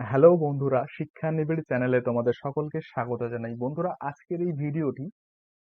Hello বন্ধুরা, শিক্ষা নিবিড় চ্যানেলে তোমাদের সকলকে স্বাগত জানাই। বন্ধুরা, আজকের এই ভিডিওটি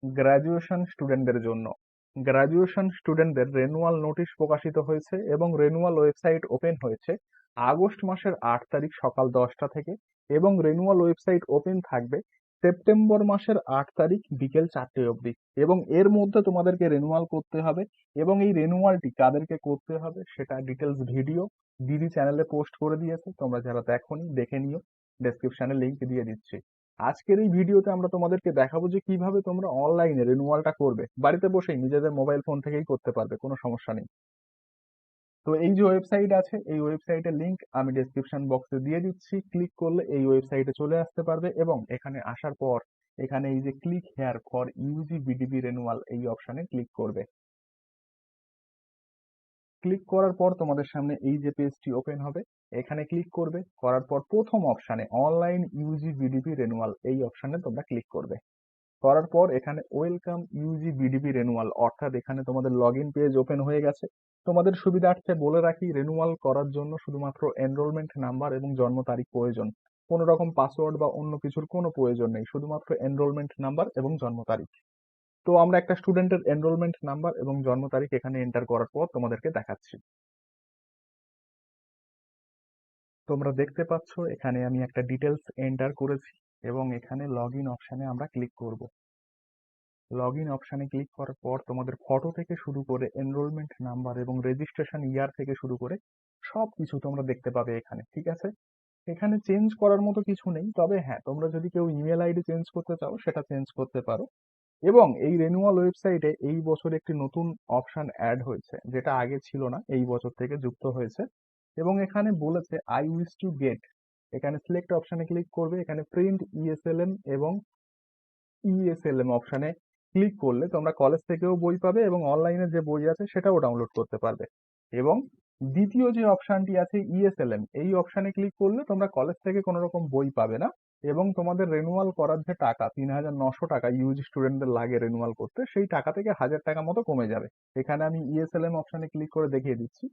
গ্র্যাজুয়েশন স্টুডেন্টদের জন্য। গ্র্যাজুয়েশন স্টুডেন্টদের রেনুয়াল নোটিশ প্রকাশিত হয়েছে এবং রেনুয়াল ওয়েবসাইট ওপেন হয়েছে আগস্ট মাসের আট তারিখ সকাল দশটা থেকে এবং রেনুয়াল ওয়েবসাইট ওপেন থাকবে সেপ্টেম্বর মাসের আট তারিখ বিকেল চারটে অবধি। এবং এর মধ্যে তোমাদেরকে রেনুয়াল করতে হবে। এবং এই রেনুয়ালটি কাদেরকে করতে হবে সেটা ডিটেলস ভিডিও দিদি চ্যানেলে পোস্ট করে দিয়েছে। তোমরা যারা দেখোনি, দেখে নিও। ডেসক্রিপশনে লিংক দিয়ে দিচ্ছি। আজকের এই ভিডিওতে আমরা তোমাদেরকে দেখাবো যে কীভাবে তোমরা অনলাইনে রেনুয়ালটা করবে। বাড়িতে বসেই নিজেদের মোবাইল ফোন থেকেই করতে পারবে, কোনো সমস্যা নেই। তো এই যে ওয়েবসাইট আছে, এই ওয়েবসাইটের লিংক আমি ডেসক্রিপশন বক্সে দিয়ে দিচ্ছি। ক্লিক করলে এই ওয়েবসাইটে চলে আসতে পারবে এবং এখানে আসার পর এখানে এই যে click here for UG BDB renewal এই অপশনে ক্লিক করবে। ক্লিক করার পর তোমাদের সামনে এই যে পেজটি ওপেন হবে, এখানে ক্লিক করবে। করার পর প্রথম অপশানে অনলাইন ইউজি বিডিবি রেনুয়াল এই অপশানে তোমরা ক্লিক করবে। করার পর এখানে ওয়েলকাম ইউজি বিডিবি রেনুয়াল অর্থাৎ এখানে তোমাদের লগ ইন পেজ ওপেন হয়ে গেছে। তোমাদের সুবিধার্থে বলে রাখি রেনুয়াল করার জন্য শুধুমাত্র এনরোলমেন্ট নাম্বার এবং জন্ম তারিখ প্রয়োজন। কোনো রকম পাসওয়ার্ড বা অন্য কিছুর কোনো প্রয়োজন নেই, শুধুমাত্র এনরোলমেন্ট নাম্বার এবং জন্ম তারিখ। তো আমরা একটা স্টুডেন্টের এনরোলমেন্ট নাম্বার এবং জন্ম তারিখ এখানে এন্টার করার পর তোমাদেরকে দেখাচ্ছি। তোমরা দেখতে পাচ্ছ, এখানে আমি একটা ডিটেলস এন্টার করেছি। এবং এখানে লগ ইন অপশানে আমরা ক্লিক করব। লগ ইন অপশানে ক্লিক করার পর তোমাদের ফটো থেকে শুরু করে এনরোলমেন্ট নাম্বার এবং রেজিস্ট্রেশন ইয়ার থেকে শুরু করে সব কিছু তোমরা দেখতে পাবে এখানে, ঠিক আছে? এখানে চেঞ্জ করার মতো কিছু নেই, তবে হ্যাঁ তোমরা যদি কেউ ইমেল আইডি চেঞ্জ করতে চাও, সেটা চেঞ্জ করতে পারো। এবং এই রেনুয়াল ওয়েবসাইটে এই বছর একটি নতুন অপশন অ্যাড হয়েছে, যেটা আগে ছিল না, এই বছর থেকে যুক্ত হয়েছে। এবং এখানে বলেছে আই উইস টু গেট এখানে সিলেক্ট অপশনে ক্লিক করবে, এখানে প্রিন্ট ইএসএলএম এবং ইএসএলএম অপশনে ক্লিক করলে তোমরা কলেজ থেকেও বই পাবে এবং অনলাইনে যে বই আছে সেটাও ডাউনলোড করতে পারবে। এবং দ্বিতীয় যে অপশনটি আছে ইএসএলএম এই অপশানে ক্লিক করলে তোমরা কলেজ থেকে কোনো রকম বই পাবে না এবং তোমাদের রেনুয়াল করার যে টাকা, তিন হাজার নশো টাকা ইউজি স্টুডেন্টদের লাগে রেনুয়াল করতে, সেই টাকা থেকে হাজার টাকা মতো কমে যাবে। এখানে আমি ইএসএলএম অপশানে ক্লিক করে দেখিয়ে দিচ্ছি।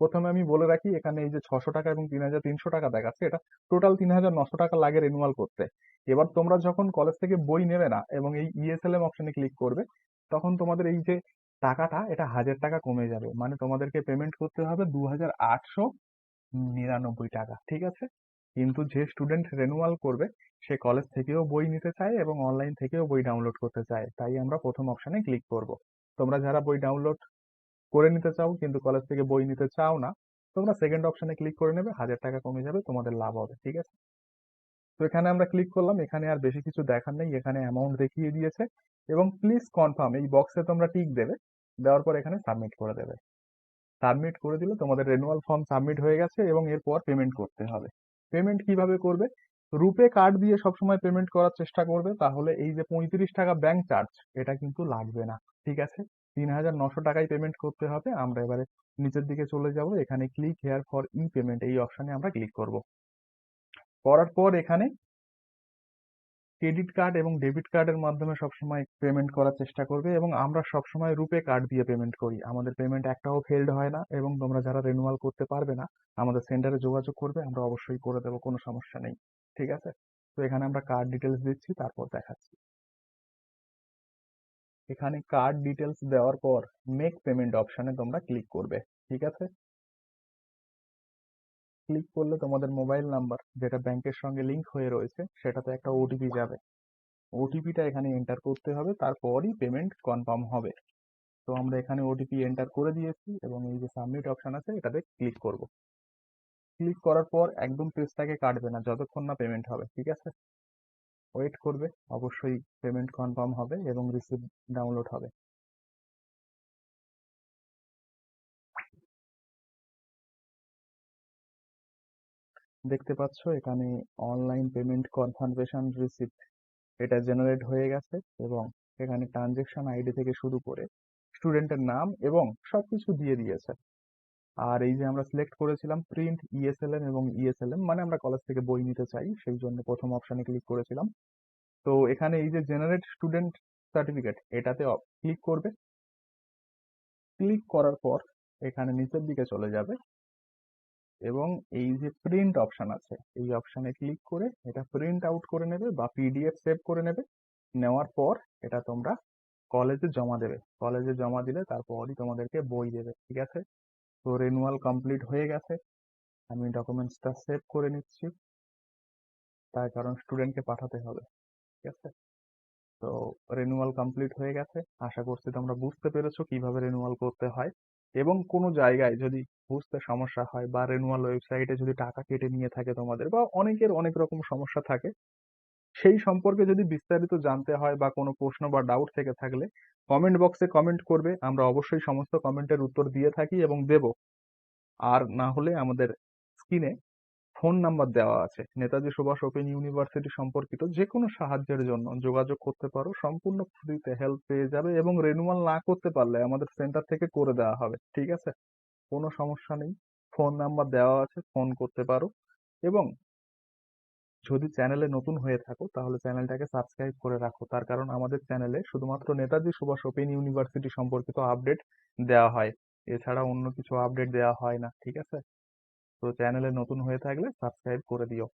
প্রথমে আমি বলে রাখি, এখানে এই যে ছশো টাকা এবং তিন হাজার তিনশো টাকা দেখাচ্ছে, এটা টোটাল তিন হাজার নশো টাকা লাগে রেনুয়াল করতে। এবার তোমরা যখন কলেজ থেকে বই নেবে না এবং এই ইএসএলএম অপশনে ক্লিক করবে, তখন তোমাদের এই যে টাকাটা, এটা হাজার টাকা কমে যাবে। মানে তোমাদেরকে পেমেন্ট করতে হবে দু হাজার আটশো নিরানব্বই টাকা, ঠিক আছে? কিন্তু যে স্টুডেন্ট রেনুয়াল করবে, সে কলেজ থেকেও বই নিতে চায় এবং অনলাইন থেকেও বই ডাউনলোড করতে চায়। তাই আমরা প্রথম অপশনে ক্লিক করব। তোমরা যারা বই ডাউনলোড করে নিতে চাও, কিন্তু কলেজ থেকে বই নিতে চাও না, তোমরা সেকেন্ড অপশনে ক্লিক করে নেবে, হাজার টাকা কমে যাবে, তোমাদের লাভ হবে, ঠিক আছে? তো এখানে আমরা ক্লিক করলাম, এখানে আর বেশি কিছু দেখার নেই, এখানে অ্যামাউন্ট দেখিয়ে দিয়েছে, এবং প্লিজ কনফার্ম এই বক্সে তোমরা টিক দেবে, দেওয়ার পর এখানে সাবমিট করে দেবে। সাবমিট করে দিলে তোমাদের রেনুয়াল ফর্ম সাবমিট হয়ে গেছে, এবং এরপর পেমেন্ট করতে হবে। পেমেন্ট কীভাবে করবে? রুপে কার্ড দিয়ে সবসময় পেমেন্ট করার চেষ্টা করবে, তাহলে এই যে পঁয়ত্রিশ টাকা ব্যাংক চার্জ এটা কিন্তু লাগবে না, ঠিক আছে? তিন হাজার নশো টাকায় পেমেন্ট করতে হবে। আমরা এবারে নিচের দিকে চলে যাব। এখানে click here for e payment এই অপশনে আমরা ক্লিক করব। করার পর এখানে ক্রেডিট কার্ড এবং ডেবিট কার্ডের মাধ্যমে সবসময় পেমেন্ট করার চেষ্টা করবে এবং আমরা সবসময় রুপে কার্ড দিয়ে পেমেন্ট করি। আমাদের পেমেন্ট একটাও ফেলড হয় না এবং তোমরা যারা রেনুয়াল করতে পারবে না, আমাদের সেন্টারে যোগাযোগ করবে, আমরা অবশ্যই করে দেবো, কোনো সমস্যা নেই। ঠিক আছে? তো এখানে আমরা কার্ড ডিটেলস দিচ্ছি, তারপর দেখাচ্ছি। এখানে কার্ড ডিটেলস দেওয়ার পর মেক পেমেন্ট অপশানে তোমরা ক্লিক করবে, ঠিক আছে? ক্লিক করলে তোমাদের মোবাইল নাম্বার যেটা ব্যাংকের সঙ্গে লিংক হয়ে রয়েছে, সেটাতে একটা ওটিপি যাবে। ওটিপিটা এখানে এন্টার করতে হবে, তারপরই পেমেন্ট কনফার্ম হবে। তো আমরা এখানে ওটিপি এন্টার করে দিয়েছি এবং এই যে সাবমিট অপশন আছে, এটাতে ক্লিক করব। ক্লিক করার পর একদম পেজটাকে কাটবে না, যতক্ষণ না পেমেন্ট হবে, ঠিক আছে? ওয়েট করবে, অবশ্যই পেমেন্ট কনফার্ম হবে এবং রিসিভ ডাউনলোড হবে। দেখতে পাচ্ছ, এখানে অনলাইন পেমেন্ট কনফার্মেশন রিসিপ্ট এটা জেনারেট হয়ে গেছে এবং এখানে ট্রানজেকশন আইডি থেকে শুরু করে স্টুডেন্টের নাম এবং সবকিছু দিয়ে দিয়েছে। আর এই যে আমরা সিলেক্ট করেছিলাম প্রিন্ট ইএসএলএম এবং ইএসএলএম মানে আমরা কলেজ থেকে বই নিতে চাই, সেই জন্য প্রথম অপশানে ক্লিক করেছিলাম। তো এখানে এই যে জেনারেট স্টুডেন্ট সার্টিফিকেট এটাতে ক্লিক করবে। ক্লিক করার পর এখানে নিচের দিকে চলে যাবে এবং এই যে প্রিন্ট অপশান আছে, এই অপশানে ক্লিক করে এটা প্রিন্ট আউট করে নেবে বা পিডিএফ সেভ করে নেবে। নেওয়ার পর এটা তোমরা কলেজে জমা দেবে। কলেজে জমা দিলে তারপরই তোমাদেরকে বই দেবে, ঠিক আছে? তো রেনুয়াল কমপ্লিট হয়ে গেছে। আমি ডকুমেন্টসটা সেভ করে নিচ্ছি। তার কারণ স্টুডেন্টকে পাঠাতে হবে, ঠিক আছে? তো রেনুয়াল কমপ্লিট হয়ে গেছে। আশা করছি তোমরা বুঝতে পেরেছ কীভাবে রেনুয়াল করতে হয়। এবং কোনো জায়গায় যদি বুঝতে সমস্যা হয় বা রেনুয়াল ওয়েবসাইটে যদি টাকা কেটে নিয়ে থাকে তোমাদের বা অনেকের অনেক রকম সমস্যা থাকে সেই সম্পর্কে যদি বিস্তারিত জানতে হয় বা কোনো প্রশ্ন বা ডাউট থেকে থাকলে কমেন্ট বক্সে কমেন্ট করবে। আমরা অবশ্যই সমস্ত কমেন্টের উত্তর দিয়ে থাকি এবং দেব। আর না হলে আমাদের স্ক্রিনে ফোন নাম্বার দেওয়া আছে। নেতাজি সুভাষ ওপেন ইউনিভার্সিটি সম্পর্কিত যে কোনো সাহায্যের জন্য যোগাযোগ করতে পারো। সম্পূর্ণ ফ্রিতে হেল্প পেয়ে যাবে এবং রেনুয়াল না করতে পারলে আমাদের সেন্টার থেকে করে দেওয়া হবে। ঠিক আছে? কোনো সমস্যা নেই। ফোন নাম্বার দেওয়া আছে ফোন করতে পারো। এবং যদি চ্যানেলে নতুন হয়ে থাকো, তাহলে চ্যানেলটাকে সাবস্ক্রাইব করে রাখো। তার কারণ আমাদের চ্যানেলে শুধুমাত্র নেতাজি সুভাষ ওপেন ইউনিভার্সিটি সম্পর্কিত আপডেট দেওয়া হয়। এছাড়া অন্য কিছু আপডেট দেওয়া হয় না, ঠিক আছে? তো চ্যানেলে নতুন হয়ে থাকলে সাবস্ক্রাইব করে দিও।